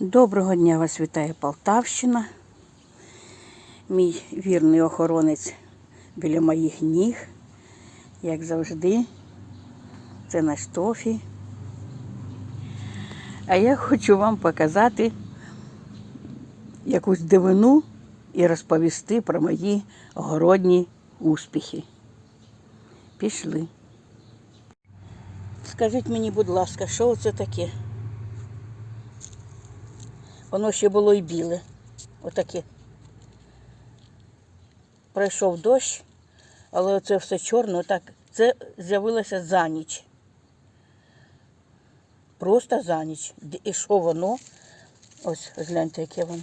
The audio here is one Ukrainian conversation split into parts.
Доброго дня вас вітає Полтавщина. Мій вірний охоронець біля моїх ніг, як завжди. Це наш Тофі. А я хочу вам показати якусь дивину і розповісти про мої городні успіхи. Пішли. Скажіть мені, будь ласка, що це таке? Воно ще було і біле. Отаке. Пройшов дощ, але оце все чорне, отак. Це з'явилося за ніч. Просто за ніч. І що воно? Ось, гляньте, яке воно.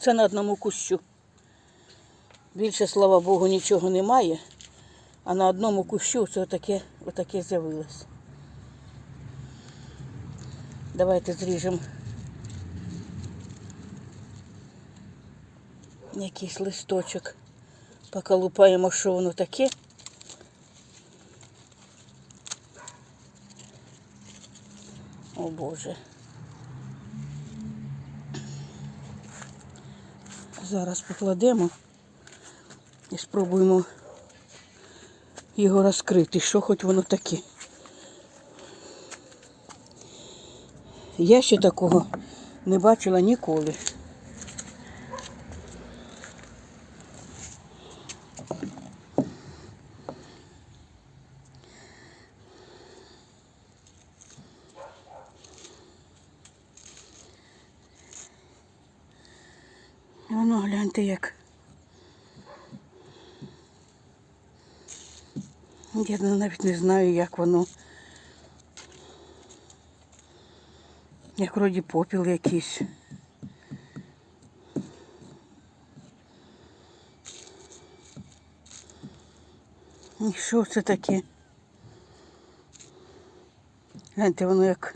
Це на одному кущу. Більше, слава Богу, нічого немає. А на одному кущу це отаке, отаке з'явилось. Давайте зріжемо якийсь листочок. Поколупаємо, що воно таке. О Боже. Зараз покладемо і спробуємо його розкрити, що хоч воно таке. Я ще такого не бачила ніколи. Воно гляньте як. Я навіть не знаю, як воно. Як вроді попіл якийсь. І що це таке? Гляньте, воно як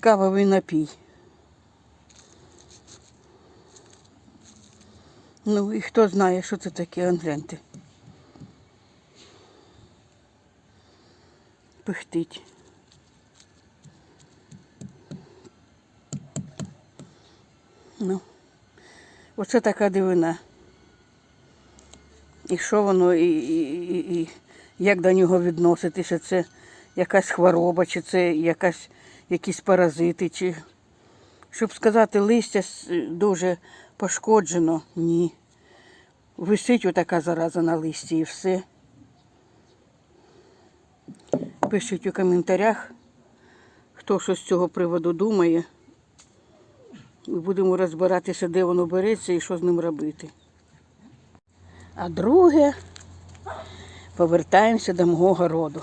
кавовий напій. Ну і хто знає, що це таке, гляньте. Пихтить. Ну, оце така дивина. І що воно, і, і, і, і як до нього відноситися, це якась хвороба, чи це якась, якісь паразити, чи щоб сказати, листя дуже пошкоджено, ні. Висить отака зараза на листі і все. Пишіть у коментарях, хто що з цього приводу думає. І будемо розбиратися, де воно береться і що з ним робити. А друге, повертаємося до мого городу.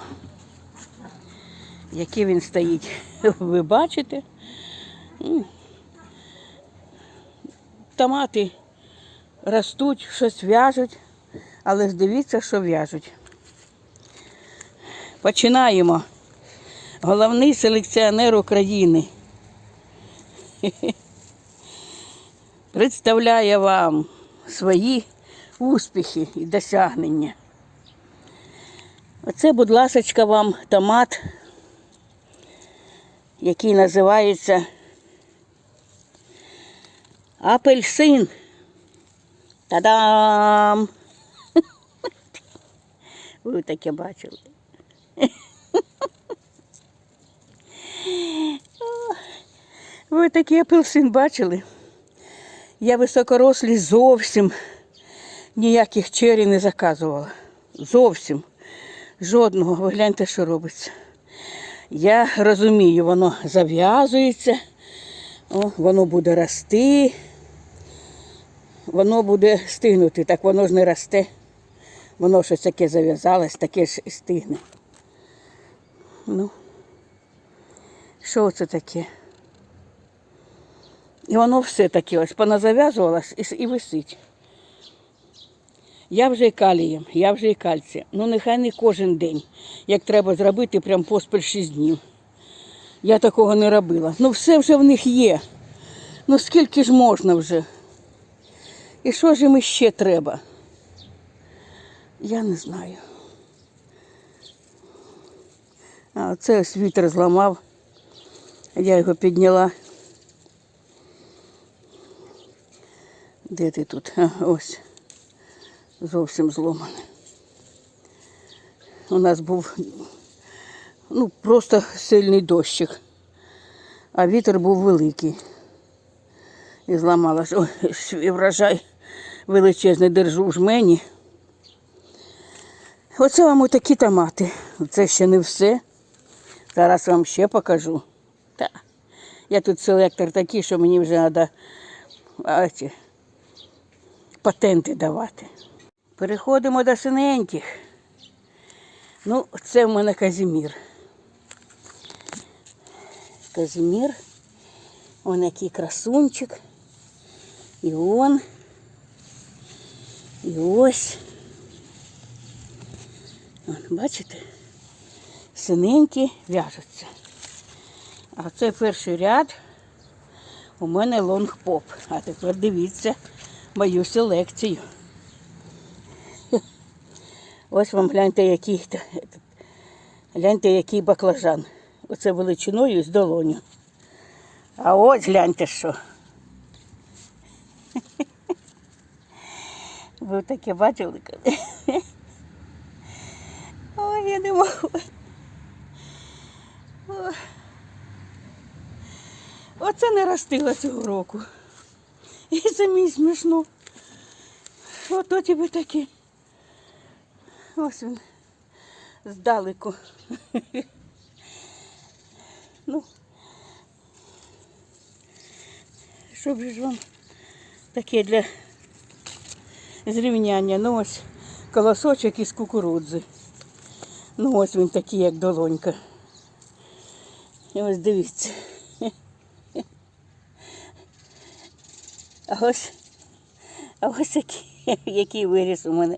Який він стоїть, ви бачите. Томати ростуть, щось в'яжуть, але ж дивіться, що в'яжуть. Починаємо. Головний селекціонер України. представляє вам свої успіхи і досягнення. Оце, будь ласочка, вам томат, який називається апельсин. Та-дам! Ви таке бачили. Ви такий апельсин бачили? Я високорослі зовсім ніяких чері не заказувала. Зовсім. Жодного. Ви гляньте, що робиться. Я розумію, воно зав'язується, воно буде рости, воно буде стигнути, так воно ж не росте. Воно щось таке зав'язалось, таке ж і стигне. Ну, що це таке? І воно все таке ось поназав'язувалось і, і висить. Я вже і калієм, я вже і кальцієм. Ну нехай не кожен день, як треба зробити прям поспіль 6 днів. Я такого не робила. Ну все вже в них є. Ну скільки ж можна вже? І що ж їм ще треба? Я не знаю. А це ось вітер зламав. Я його підняла. Де ти тут? Ось. Зовсім зломаний. У нас був ну, просто сильний дощик, а вітер був великий. І зламала ж ой, врожай величезний держу в жмені. Оце вам отакі томати. Це ще не все. Зараз вам ще покажу. Та. Я тут селектор такий, що мені вже треба патенти давати. Переходимо до синеньких. Ну, це в мене Казімір. Казімір. Он який красунчик. І он. І ось. Вон, бачите? Синенькі в'яжуться. А це перший ряд. У мене лонгпоп. А тепер дивіться мою селекцію. Ось вам гляньте, який, гляньте, який баклажан. Оце величиною з долоню. А ось гляньте що. Ви таке бачили? Ой, я не можу. Оце не ростила цього року. І самі смішно. Ото тебе такі. Ось він. Здалеку. Ну, щоб ж вам таке для зрівняння. Ну ось колосочок із кукурудзи. Ну ось він такий, як долонька. І ось дивіться. А ось, а ось який, який виріс у мене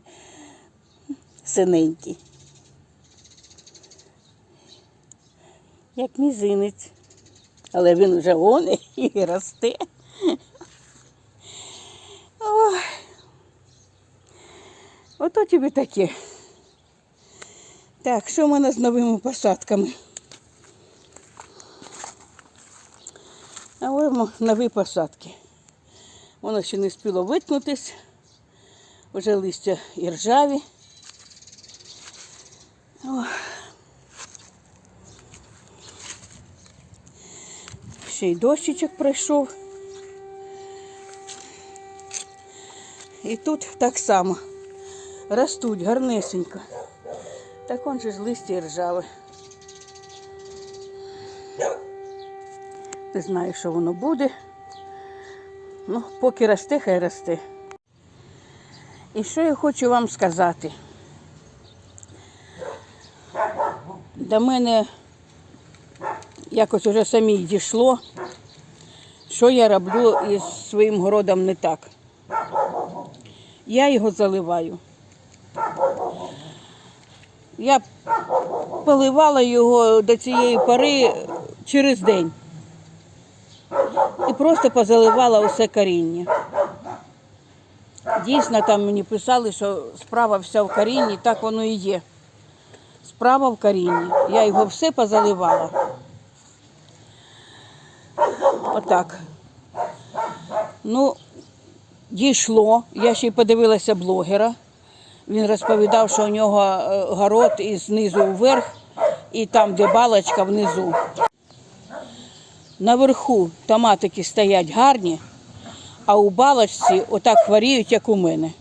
синенький. Як мізинець. Але він вже вон і росте. Ой. Ото тобі таке. Так, що в мене з новими посадками? А ось нові посадки. Воно ще не спіло виткнутись. Вже листя і ржаві. Ох. Ще й дощичок пройшов. І тут так само ростуть гарнесенько. Так он же ж листя і ржаве. Не знаю, що воно буде. Ну, поки росте, хай росте. І що я хочу вам сказати? До мене якось уже самі дійшло, що я роблю із своїм городом не так. Я його заливаю. Я поливала його до цієї пори через день і просто позаливала усе коріння. Дійсно, там мені писали, що справа вся в корінні, так воно і є. Справа в корінні. Я його все позаливала. Отак. Ну, дійшло. Я ще й подивилася блогера. Він розповідав, що у нього е, город із знизу вверх, і там, де балочка, внизу. Наверху томатики стоять гарні, а у балочці отак хворіють, як у мене.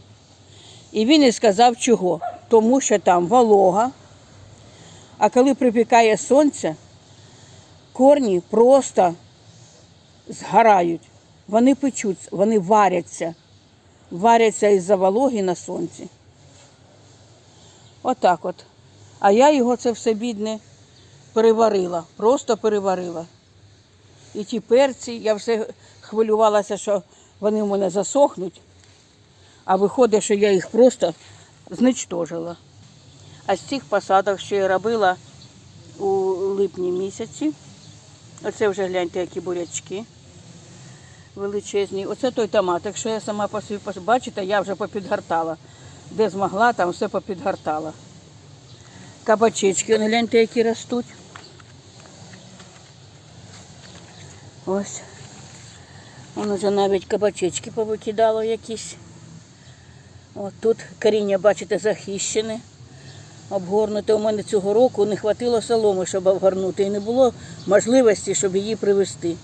І він і сказав, чого. Тому що там волога, а коли припікає сонце, корні просто згорають. Вони печуться, вони варяться. Варяться із-за вологи на сонці. Отак от. А я його це все бідне переварила, просто переварила. І ті перці, я все хвилювалася, що вони в мене засохнуть, а виходить, що я їх просто зничтожила. А з цих посадок, що я робила у липні місяці, оце вже гляньте, які бурячки величезні. Оце той томатик, що я сама по собі бачите, я вже попідгортала. Де змогла, там все попідгортала. Кабачечки, гляньте, які ростуть. Ось. Воно вже навіть кабачечки повикидало якісь. От тут коріння, бачите, захищене, обгорнуте. У мене цього року не хватило соломи, щоб обгорнути, і не було можливості, щоб її привезти.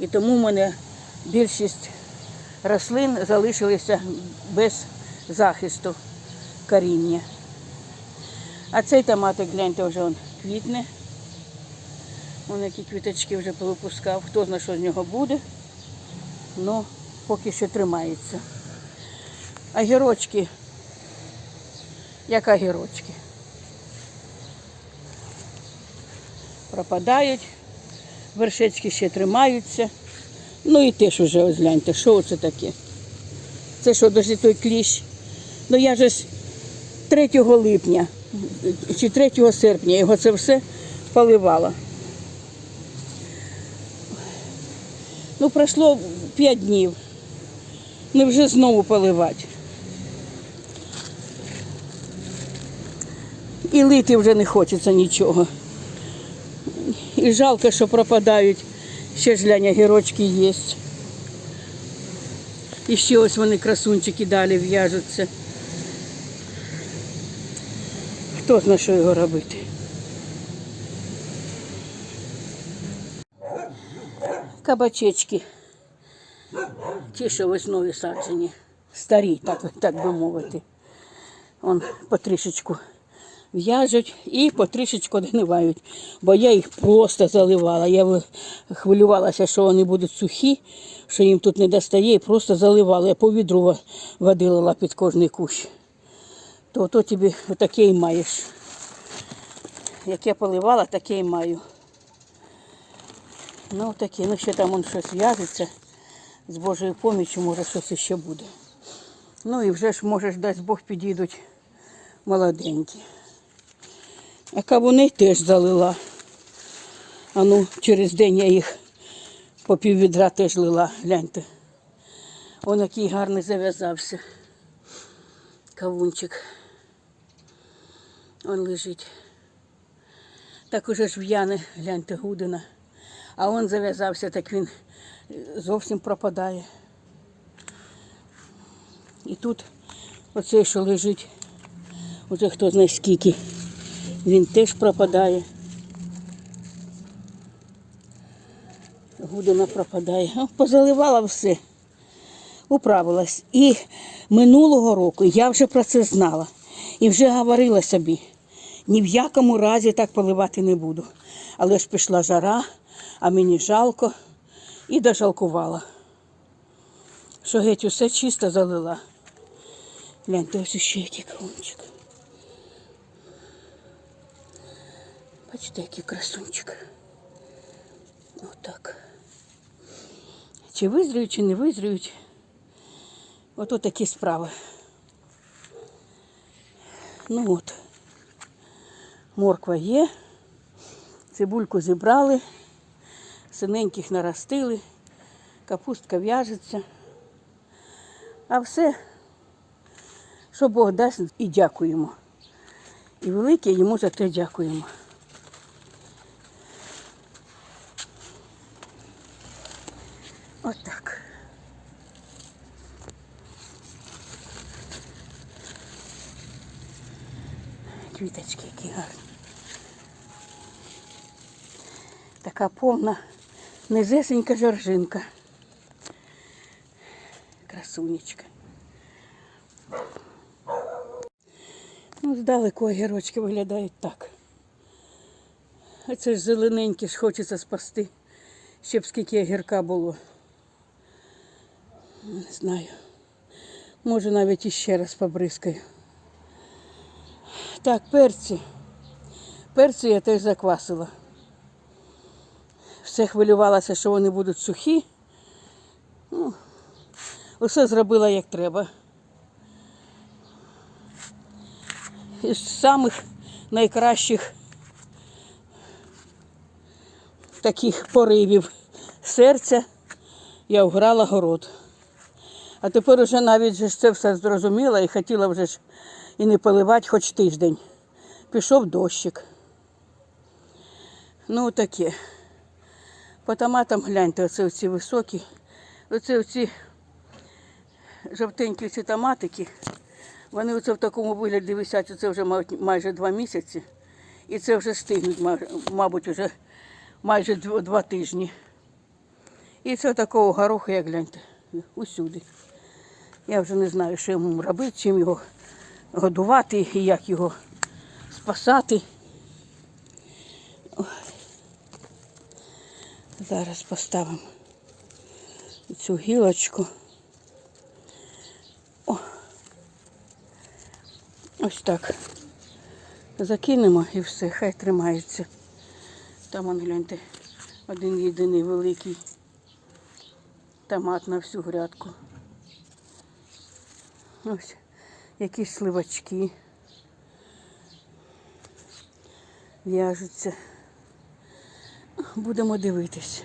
І тому в мене більшість рослин залишилися без захисту коріння. А цей томатик, гляньте, вже он квітне. Вон які квіточки вже повипускав. Хто знає, що з нього буде. Ну, поки що тримається. А гірочки. Як огірочки? Пропадають, вершечки ще тримаються. Ну і теж уже ось гляньте, що це таке? Це що, дожди той кліщ? Ну я же ж 3 липня чи 3 серпня його це все поливала. Ну, пройшло 5 днів. Не вже знову поливати. І лити вже не хочеться нічого. І жалко, що пропадають. Ще ж глянь, гірочки є. І ще ось вони красунчики далі в'яжуться. Хто знає, що його робити. Кабачечки. Ті, що весною саджені. Старі, так, так би мовити. Он потрішечку в'яжуть і потрішечку догнивають. Бо я їх просто заливала. Я хвилювалася, що вони будуть сухі, що їм тут не достає, і просто заливала. Я по відру води під кожний кущ. То, то тобі таке і маєш. Як я поливала, таке і маю. Ну таке, ну ще там он щось в'яжеться. З Божою поміччю, може, щось іще буде. Ну і вже ж, може, дасть Бог підійдуть молоденькі. А кавуни теж залила. А ну, через день я їх по пів відра теж лила. Гляньте. Он який гарний зав'язався. Кавунчик. Он лежить. Так уже ж в'яне, гляньте, гудина. А он зав'язався, так він е, зовсім пропадає. І тут оцей, що лежить, уже хто знає скільки, він теж пропадає. Гудина пропадає. Позаливала все. Управилась. І минулого року я вже про це знала. І вже говорила собі, ні в якому разі так поливати не буду. Але ж пішла жара, а мені жалко і дожалкувала. Що геть усе чисто залила. Гляньте, ось ще який кавунчик. Бачите, який красунчик. Отак. Чи визріють, чи не визріють. Ото такі справи. Ну от. Морква є. Цибульку зібрали, синеньких наростили, капустка в'яжеться. А все, що Бог дасть, і дякуємо. І велике йому за те дякуємо. Отак. Квіточки які гарні. Така повна низесенька жоржинка. Красунечка. Ну, здалеку огірочки виглядають так. А це ж зелененькі ж хочеться спасти, щоб скільки огірка було. Не знаю. Може навіть іще раз побризкаю. Так, перці. Перці я теж заквасила. Все хвилювалася, що вони будуть сухі. Ну, усе зробила як треба. Із самих найкращих таких поривів серця я вграла город. А тепер уже навіть ж це все зрозуміла і хотіла вже ж і не поливати хоч тиждень. Пішов дощик. Ну таке. По томатам гляньте, оце оці високі. Оце оці жовтенькі ці томатики. Вони оце в такому вигляді висять, оце вже майже два місяці. І це вже стигнуть, мабуть, вже майже два тижні. І це такого гороху, як гляньте, усюди. Я вже не знаю, що йому робити, чим його годувати і як його спасати. Зараз поставимо цю гілочку. О. Ось так. Закинемо і все, хай тримається. Там, он, гляньте, один єдиний великий томат на всю грядку. Ось якісь сливочки в'яжуться. Будемо дивитись.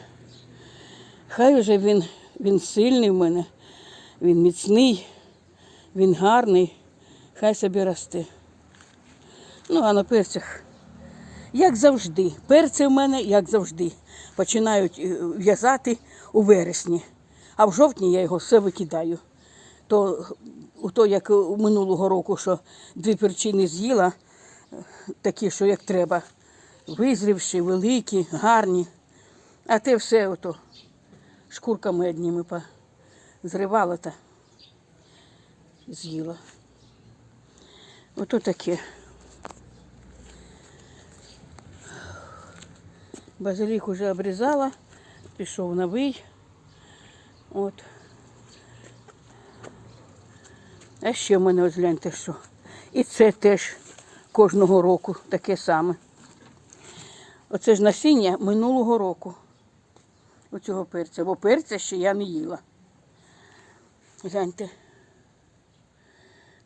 Хай уже він, він сильний в мене, він міцний, він гарний, хай собі росте. Ну, а на перцях, як завжди, перці в мене, як завжди, починають е, в'язати у вересні, а в жовтні я його все викидаю. То, то, як минулого року, що дві перчини з'їла, е, такі, що як треба, визрівші, великі, гарні. А те все ото шкурками одніми зривала та з'їла. Ото таке. Базилік уже обрізала, пішов новий. От. А ще в мене ось гляньте що. І це теж кожного року таке саме. Оце ж насіння минулого року. Оцього перця. Бо перця ще я не їла. Гляньте.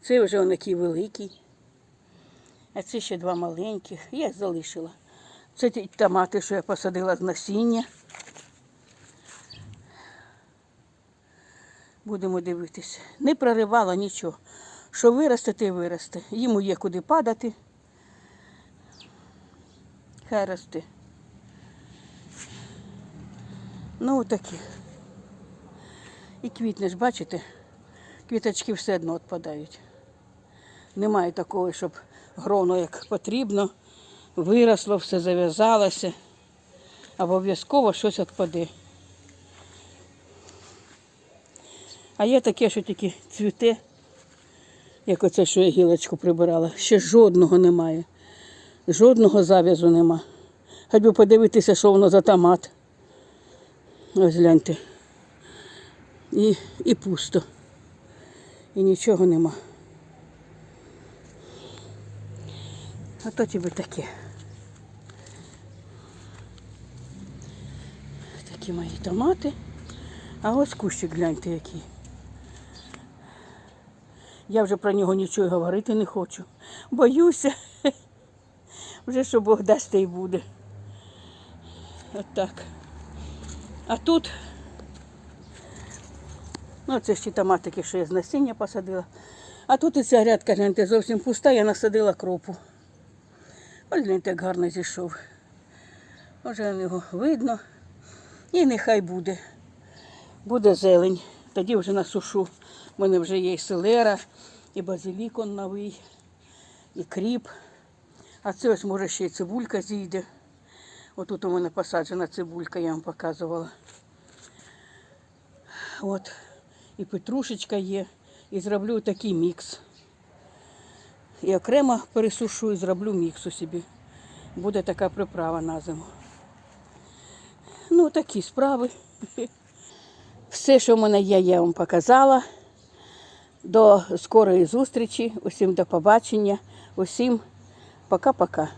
Це вже он який великий. А це ще два маленьких. Я їх залишила. Це ті томати, що я посадила з насіння. Будемо дивитися. Не проривала нічого. Що виросте, те виросте. Йому є куди падати. Хай росте. Ну, такі. І квітне ж, бачите, квіточки все одно відпадають. Немає такого, щоб гроно як потрібно, виросло, все зав'язалося. Обов'язково щось відпаде. А є таке, що тільки цвіте, як оце, що я гілочку прибирала. Ще жодного немає. Жодного зав'язу нема. Хоч би подивитися, що воно за томат. Ось гляньте. І, і пусто. І нічого нема. А то тобі таке. Такі мої томати. А ось кущик гляньте який. Я вже про нього нічого говорити не хочу. Боюся. Вже що Бог дасть, й буде. От так. А тут, ну це ж ті томатики, що я з насіння посадила. А тут і ця грядка, гляньте, зовсім пуста, я насадила кропу. Ось гляньте, як гарно зійшов. Може його видно. І нехай буде. Буде зелень. Тоді вже насушу. У мене вже є і селера, і базилік он новий, і кріп. А це ось може ще й цибулька зійде. Отут у мене посаджена цибулька, я вам показувала. От. І петрушечка є. І зроблю такий мікс. І окремо пересушу і зроблю мікс у собі. Буде така приправа на зиму. Ну, такі справи. Все, що в мене є, я вам показала. До скорої зустрічі. Усім до побачення. Усім пока-пока.